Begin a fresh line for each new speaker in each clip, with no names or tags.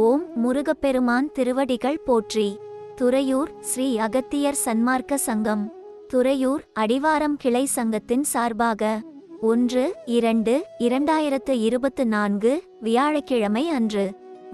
ஓம் முருகப்பெருமான் திருவடிகள் போற்றி. துறையூர் ஸ்ரீ அகத்தியர் சன்மார்க்க சங்கம். துறையூர் அடிவாரம் கிளை சங்கத்தின் சார்பாக ஒன்று இரண்டு இரண்டாயிரத்து இருபத்து நான்கு வியாழக்கிழமை அன்று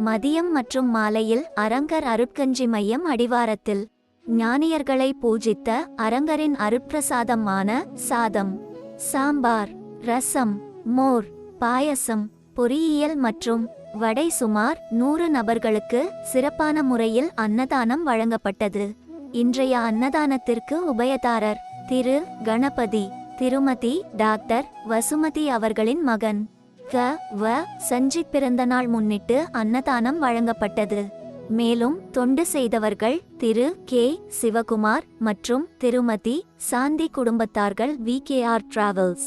மதியம் மற்றும் மாலையில் அரங்கர் அருட்கஞ்சி மையம் அடிவாரத்தில் ஞானியர்களை பூஜித்த அரங்கரின் அருட்பிரசாதமான சாதம் சாம்பார் ரசம் மோர் பாயசம் பொறியியல் மற்றும் வடை சுமார் நூறு நபர்களுக்கு சிறப்பான முறையில் அன்னதானம் வழங்கப்பட்டது. இன்றைய அன்னதானத்திற்கு உபயதாரர் திரு. கணபதி திருமதி டாக்டர் வசுமதி அவர்களின் மகன் க. வ. சஞ்சித் பிறந்தநாள் முன்னிட்டு அன்னதானம் வழங்கப்பட்டது. மேலும் தொண்டு செய்தவர்கள் திரு. கே. சிவகுமார் மற்றும் திருமதி சாந்தி குடும்பத்தார்கள் வி. கே. ஆர். டிராவல்ஸ்.